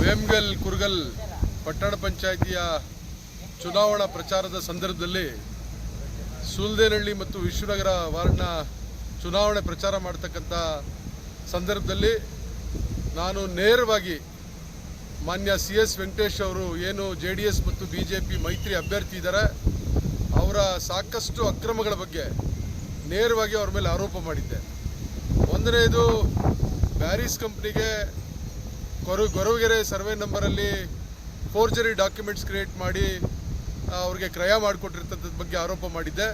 ವೇಮ್ಗಲ್ ಕುರ್ಗಲ್ ಪಟ್ಟಣ ಪಂಚಾಯಿತಿಯ ಚುನಾವಣಾ ಪ್ರಚಾರದ ಸಂದರ್ಭದಲ್ಲಿ ಸುಲ್ದೇನಹಳ್ಳಿ ಮತ್ತು ವಿಶ್ವನಗರ ವಾರ್ಡ್ನ ಚುನಾವಣೆ ಪ್ರಚಾರ ಮಾಡ್ತಕ್ಕಂಥ ಸಂದರ್ಭದಲ್ಲಿ ನಾನು ನೇರವಾಗಿ ಮಾನ್ಯ ಸಿ ಎಸ್ ವೆಂಕಟೇಶ್ ಅವರು ಏನು ಜೆ ಡಿ ಎಸ್ ಮತ್ತು ಬಿ ಜೆ ಪಿ ಮೈತ್ರಿ ಅಭ್ಯರ್ಥಿ ಇದ್ದಾರೆ, ಅವರ ಸಾಕಷ್ಟು ಅಕ್ರಮಗಳ ಬಗ್ಗೆ ನೇರವಾಗಿ ಅವ್ರ ಮೇಲೆ ಆರೋಪ ಮಾಡಿದ್ದೆ. ಒಂದನೇದು ಬ್ಯಾರಿಸ್ ಕಂಪ್ನಿಗೆ ಕೊರ ಗೊರವಗೆರೆ ಸರ್ವೆ ನಂಬರಲ್ಲಿ ಫೋರ್ಜರಿ ಡಾಕ್ಯುಮೆಂಟ್ಸ್ ಕ್ರಿಯೇಟ್ ಮಾಡಿ ಅವ್ರಿಗೆ ಕ್ರಯ ಮಾಡಿಕೊಟ್ಟಿರ್ತಕ್ಕಂಥದ್ದು ಬಗ್ಗೆ ಆರೋಪ ಮಾಡಿದ್ದೆ.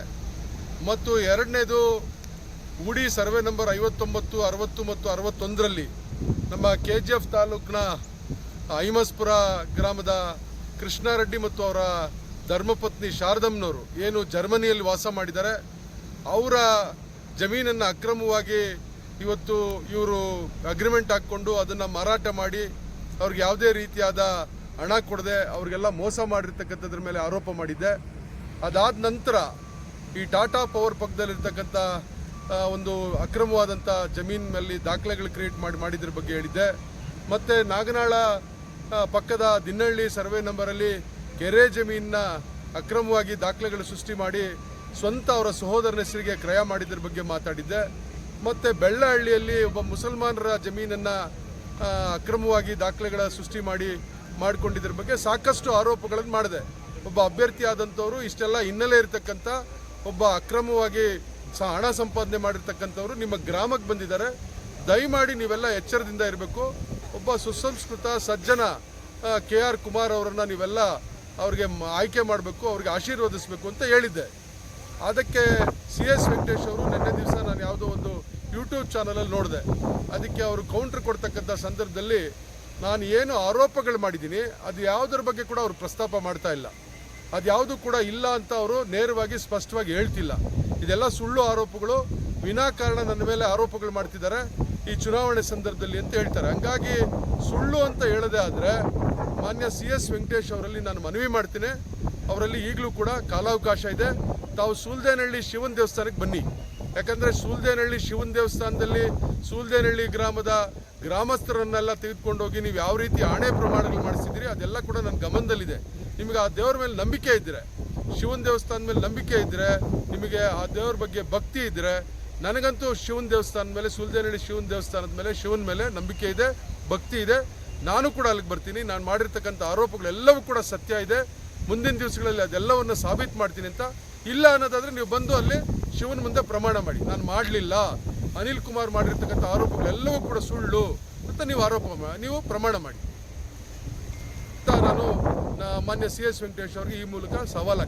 ಮತ್ತು ಎರಡನೇದು, ಉಡಿ ಸರ್ವೆ ನಂಬರ್ ಐವತ್ತೊಂಬತ್ತು, ಅರವತ್ತು ಮತ್ತು ಅರವತ್ತೊಂದರಲ್ಲಿ ನಮ್ಮ ಕೆ ಜಿ ಎಫ್ ತಾಲೂಕಿನ ಐಮಸ್ಪುರ ಗ್ರಾಮದ ಕೃಷ್ಣಾರೆಡ್ಡಿ ಮತ್ತು ಅವರ ಧರ್ಮಪತ್ನಿ ಶಾರದಮ್ಮನವರು ಏನು ಜರ್ಮನಿಯಲ್ಲಿ ವಾಸ ಮಾಡಿದ್ದಾರೆ, ಅವರ ಜಮೀನನ್ನು ಅಕ್ರಮವಾಗಿ ಇವತ್ತು ಇವರು ಅಗ್ರಿಮೆಂಟ್ ಹಾಕ್ಕೊಂಡು ಅದನ್ನು ಮಾರಾಟ ಮಾಡಿ ಅವ್ರಿಗೆ ಯಾವುದೇ ರೀತಿಯಾದ ಹಣ ಕೊಡದೆ ಅವ್ರಿಗೆಲ್ಲ ಮೋಸ ಮಾಡಿರ್ತಕ್ಕಂಥದ್ರ ಮೇಲೆ ಆರೋಪ ಮಾಡಿದ್ದೆ. ಅದಾದ ನಂತರ ಈ ಟಾಟಾ ಪವರ್ ಪಕ್ಕದಲ್ಲಿರ್ತಕ್ಕಂಥ ಒಂದು ಅಕ್ರಮವಾದಂಥ ಜಮೀನಿನಲ್ಲಿ ದಾಖಲೆಗಳು ಕ್ರಿಯೇಟ್ ಮಾಡಿ, ಮಾಡಿದ್ರ ಬಗ್ಗೆ ಹೇಳಿದ್ದೆ. ಮತ್ತು ನಾಗನಾಳ ಪಕ್ಕದ ದಿನ್ನಹಳ್ಳಿ ಸರ್ವೆ ನಂಬರಲ್ಲಿ ಕೆರೆ ಜಮೀನನ್ನ ಅಕ್ರಮವಾಗಿ ದಾಖಲೆಗಳು ಸೃಷ್ಟಿ ಮಾಡಿ ಸ್ವಂತ ಅವರ ಸಹೋದರನ ಹೆಸರಿಗೆ ಕ್ರಯ ಮಾಡಿದ್ರ ಬಗ್ಗೆ ಮಾತಾಡಿದ್ದೆ. ಮತ್ತು ಬೆಳ್ಳಹಳ್ಳಿಯಲ್ಲಿ ಒಬ್ಬ ಮುಸಲ್ಮಾನರ ಜಮೀನನ್ನು ಅಕ್ರಮವಾಗಿ ದಾಖಲೆಗಳ ಸೃಷ್ಟಿ ಮಾಡಿ, ಮಾಡಿಕೊಂಡಿದ್ರ ಬಗ್ಗೆ ಸಾಕಷ್ಟು ಆರೋಪಗಳನ್ನು ಮಾಡಿದೆ. ಒಬ್ಬ ಅಭ್ಯರ್ಥಿ ಆದಂಥವರು ಇಷ್ಟೆಲ್ಲ ಹಿನ್ನೆಲೆ ಇರತಕ್ಕಂಥ, ಒಬ್ಬ ಅಕ್ರಮವಾಗಿ ಸ, ಹಣ ಸಂಪಾದನೆ ಮಾಡಿರ್ತಕ್ಕಂಥವ್ರು ನಿಮ್ಮ ಗ್ರಾಮಕ್ಕೆ ಬಂದಿದ್ದಾರೆ. ದಯಮಾಡಿ ನೀವೆಲ್ಲ ಎಚ್ಚರದಿಂದ ಇರಬೇಕು. ಒಬ್ಬ ಸುಸಂಸ್ಕೃತ ಸಜ್ಜನ ಕೆ ಆರ್ ಕುಮಾರ್ ಅವರನ್ನು ನೀವೆಲ್ಲ ಅವ್ರಿಗೆ ಆಯ್ಕೆ ಮಾಡಬೇಕು, ಅವ್ರಿಗೆ ಆಶೀರ್ವದಿಸಬೇಕು ಅಂತ ಹೇಳಿದ್ದೆ. ಅದಕ್ಕೆ ಸಿ ಎಸ್ ವೆಂಕಟೇಶ್ ಅವರು ನಿನ್ನೆ ದಿವಸ ನಾನು ಯಾವುದೋ ಒಂದು ಯೂಟ್ಯೂಬ್ ಚಾನಲಲ್ಲಿ ನೋಡಿದೆ. ಅದಕ್ಕೆ ಅವರು ಕೌಂಟ್ರ್ ಕೊಡ್ತಕ್ಕಂಥ ಸಂದರ್ಭದಲ್ಲಿ ನಾನು ಏನು ಆರೋಪಗಳು ಮಾಡಿದ್ದೀನಿ, ಅದು ಯಾವುದ್ರ ಬಗ್ಗೆ ಕೂಡ ಅವರು ಪ್ರಸ್ತಾಪ ಮಾಡ್ತಾ ಇಲ್ಲ. ಅದು ಯಾವುದು ಕೂಡ ಇಲ್ಲ ಅಂತ ಅವರು ನೇರವಾಗಿ ಸ್ಪಷ್ಟವಾಗಿ ಹೇಳ್ತಿಲ್ಲ. ಇದೆಲ್ಲ ಸುಳ್ಳು ಆರೋಪಗಳು ವಿನಾಕಾರಣ ನನ್ನ ಮೇಲೆ ಆರೋಪಗಳು ಮಾಡ್ತಿದ್ದಾರೆ, ಈ ಚುನಾವಣೆ ಸಂದರ್ಭದಲ್ಲಿ ಅಂತ ಹೇಳ್ತಾರೆ. ಹಂಗಾಗಿ ಸುಳ್ಳು ಅಂತ ಹೇಳದೆ ಆದರೆ ಮಾನ್ಯ ಸಿ ಎಸ್ ವೆಂಕಟೇಶ್ ಅವರಲ್ಲಿ ನಾನು ಮನವಿ ಮಾಡ್ತೀನಿ. ಅವರಲ್ಲಿ ಈಗಲೂ ಕೂಡ ಕಾಲಾವಕಾಶ ಇದೆ. ತಾವು ಸುಲ್ದೇನಹಳ್ಳಿ ಶಿವನ ದೇವಸ್ಥಾನಕ್ಕೆ ಬನ್ನಿ. ಯಾಕಂದರೆ ಸೂಲ್ದೇನಹಳ್ಳಿ ಶಿವನ ದೇವಸ್ಥಾನದಲ್ಲಿ ಸೂಲ್ದೇನಹಳ್ಳಿ ಗ್ರಾಮದ ಗ್ರಾಮಸ್ಥರನ್ನೆಲ್ಲ ತೆಗೆದುಕೊಂಡು ಹೋಗಿ ನೀವು ಯಾವ ರೀತಿ ಆಣೆ ಪ್ರಮಾಣಗಳು ಮಾಡಿಸಿದ್ದೀರಿ, ಅದೆಲ್ಲ ಕೂಡ ನನ್ನ ಗಮನದಲ್ಲಿದೆ. ನಿಮಗೆ ಆ ದೇವರ ಮೇಲೆ ನಂಬಿಕೆ ಇದ್ದರೆ ಶಿವನ ದೇವಸ್ಥಾನದ ಮೇಲೆ ನಂಬಿಕೆ ಇದ್ದರೆ ನಿಮಗೆ ಆ ದೇವರ ಬಗ್ಗೆ ಭಕ್ತಿ ಇದ್ದರೆ ನನಗಂತೂ ಶಿವನ ದೇವಸ್ಥಾನದ ಮೇಲೆ, ಸುಲ್ದೇನಹಳ್ಳಿ ಶಿವನ ದೇವಸ್ಥಾನದ ಮೇಲೆ, ಶಿವನ ಮೇಲೆ ನಂಬಿಕೆ ಇದೆ, ಭಕ್ತಿ ಇದೆ. ನಾನು ಕೂಡ ಅಲ್ಲಿಗೆ ಬರ್ತೀನಿ. ನಾನು ಮಾಡಿರ್ತಕ್ಕಂಥ ಆರೋಪಗಳೆಲ್ಲವೂ ಕೂಡ ಸತ್ಯ ಇದೆ. ಮುಂದಿನ ದಿವಸಗಳಲ್ಲಿ ಅದೆಲ್ಲವನ್ನು ಸಾಬೀತು ಮಾಡ್ತೀನಿ ಅಂತ. ಇಲ್ಲ ಅನ್ನೋದಾದರೆ ನೀವು ಬಂದು ಅಲ್ಲಿ ಶಿವನ ಮುಂದೆ ಪ್ರಮಾಣ ಮಾಡಿ. ನಾನು ಮಾಡಲಿಲ್ಲ. ಅನಿಲ್ ಕುಮಾರ್ ಮಾಡಿರ್ತಕ್ಕಂಥ ಆರೋಪಗಳೆಲ್ಲವೂ ಕೂಡ ಸುಳ್ಳು ಅಂತ ನೀವು ಆರೋಪ ನೀವು ಪ್ರಮಾಣ ಮಾಡಿ. ನಾನು ಮಾನ್ಯ ಸಿ ಎಸ್ ವೆಂಕಟೇಶ್ ಅವರಿಗೆ ಈ ಮೂಲಕ ಸವಾಲು